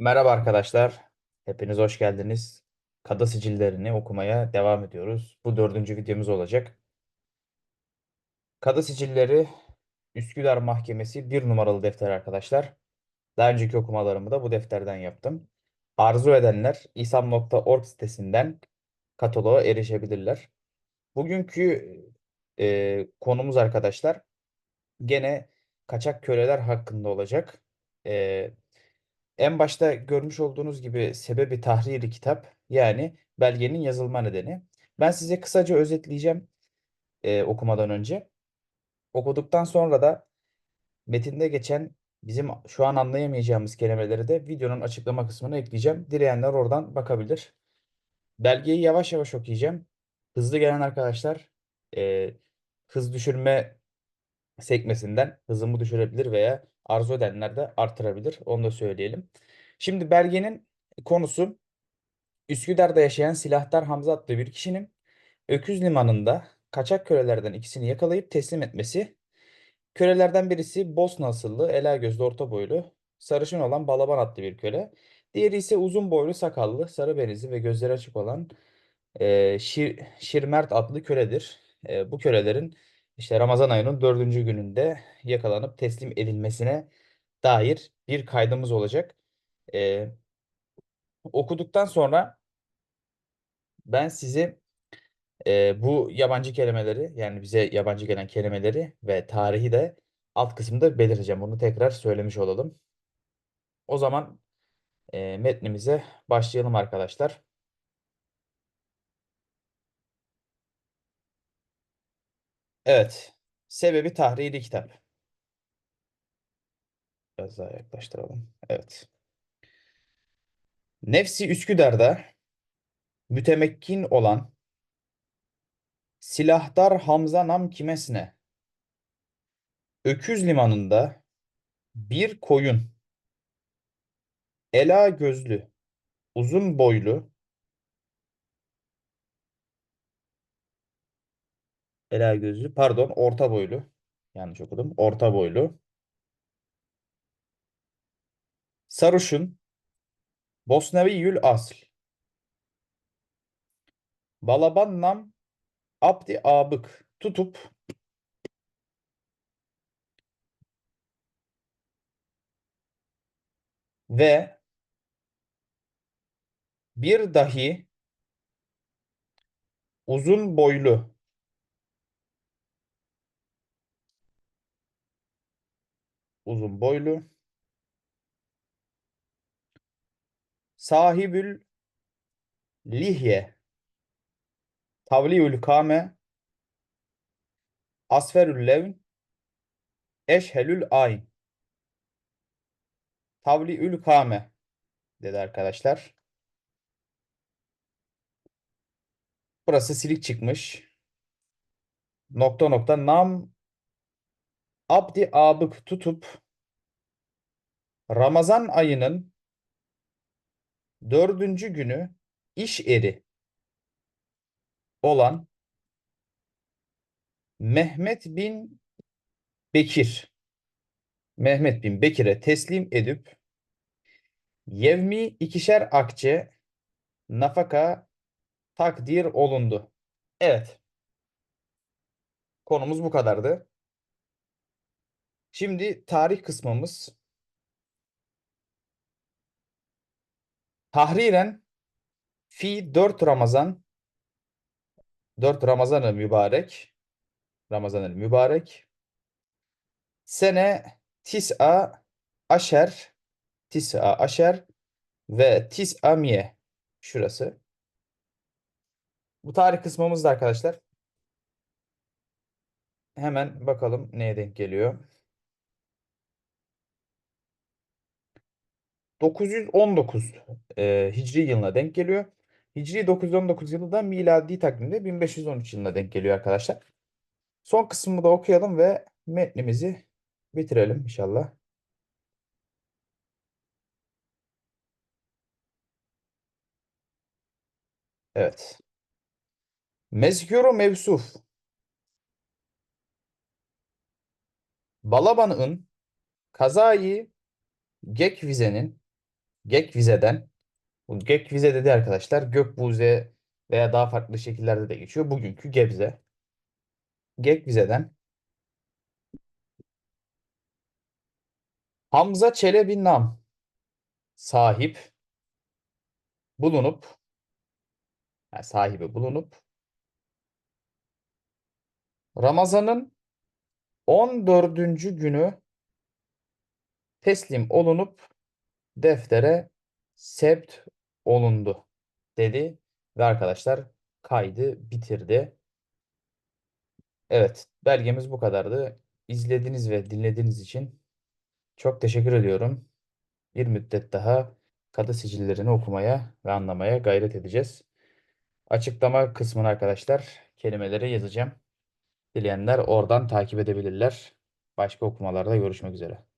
Merhaba arkadaşlar. Hepiniz hoş geldiniz. Kadı sicillerini okumaya devam ediyoruz. Bu dördüncü videomuz olacak. Kadı sicilleri Üsküdar Mahkemesi bir numaralı defter arkadaşlar. Daha önceki okumalarımı da bu defterden yaptım. Arzu edenler isam.org sitesinden kataloğa erişebilirler. Bugünkü e, konumuz arkadaşlar gene kaçak köleler hakkında olacak. E, En başta görmüş olduğunuz gibi sebebi tahriri kitap yani belgenin yazılma nedeni. Ben size kısaca özetleyeceğim e, okumadan önce. Okuduktan sonra da metinde geçen bizim şu an anlayamayacağımız kelimeleri de videonun açıklama kısmına ekleyeceğim. Dileyenler oradan bakabilir. Belgeyi yavaş yavaş okuyacağım. Hızlı gelen arkadaşlar e, hız düşürme sekmesinden hızımı düşürebilir veya arzu edenler de artırabilir. Onu da söyleyelim. Şimdi belgenin konusu Üsküdar'da yaşayan Silahtar Hamza adlı bir kişinin Öküz Limanı'nda kaçak kölelerden ikisini yakalayıp teslim etmesi. Kölelerden birisi Bosna asıllı, ela gözlü, orta boylu, sarışın olan Balaban adlı bir köle. Diğeri ise uzun boylu, sakallı, sarı benizli ve gözleri açık olan e, Şir, Şirmert adlı köledir. E, bu kölelerin işte Ramazan ayının dördüncü gününde yakalanıp teslim edilmesine dair bir kaydımız olacak. E, okuduktan sonra ben sizi e, bu yabancı kelimeleri yani bize yabancı gelen kelimeleri ve tarihi de alt kısımda belirteceğim. Bunu tekrar söylemiş olalım. O zaman e, metnimize başlayalım arkadaşlar. Evet. Sebebi tahriri kitap. Biraz daha yaklaştıralım. Evet. Nefsi Üsküdar'da mütemekkin olan Silahdar Hamza Nam Kimesne Öküz Limanı'nda bir koyun ela gözlü uzun boylu ela gözlü pardon orta boylu. Yanlış okudum. Orta boylu. Sarışın. Bosnaviyül asl. Balaban Nam Abdi Abık. Tutup. Ve bir dahi uzun boylu uzun boylu. Sahibül lihye. Tavliül kame asferül levn. Eşhelül ayn. Tavliül kame dedi arkadaşlar. Burası silik çıkmış. Nokta nokta nam abdi abık tutup Ramazan ayının dördüncü günü iş eri olan Mehmet bin Bekir Mehmet bin Bekir'e teslim edip yevmi ikişer akçe nafaka takdir olundu. Evet. Konumuz bu kadardı. Şimdi tarih kısmımız tahriren fi 4 Ramazan 4 Ramazan-ı mübarek Ramazan-ı mübarek sene tis'a aşer tis'a aşer ve tis'a miye şurası. Bu tarih kısmımız da arkadaşlar. Hemen bakalım neye denk geliyor. 919 e, Hicri yılına denk geliyor. Hicri 919 yılı da miladi takvimde 1513 yılına denk geliyor arkadaşlar. Son kısmını da okuyalım ve metnimizi bitirelim inşallah. Evet. Mezkuru mevsuf. Balaban'ın kazayı Gekvize'nin GEK vizeden bu GEK vize dedi arkadaşlar Gökbuğze veya daha farklı şekillerde de geçiyor. Bugünkü Gebze. GEK vizeden Hamza Çelebi Nam sahip bulunup yani sahibi bulunup Ramazan'ın 14. günü teslim olunup deftere sept olundu dedi ve arkadaşlar kaydı bitirdi. Evet, belgemiz bu kadardı. İzlediğiniz ve dinlediğiniz için çok teşekkür ediyorum. Bir müddet daha kadı sicillerini okumaya ve anlamaya gayret edeceğiz. Açıklama kısmına arkadaşlar kelimeleri yazacağım. Dileyenler oradan takip edebilirler. Başka okumalarda görüşmek üzere.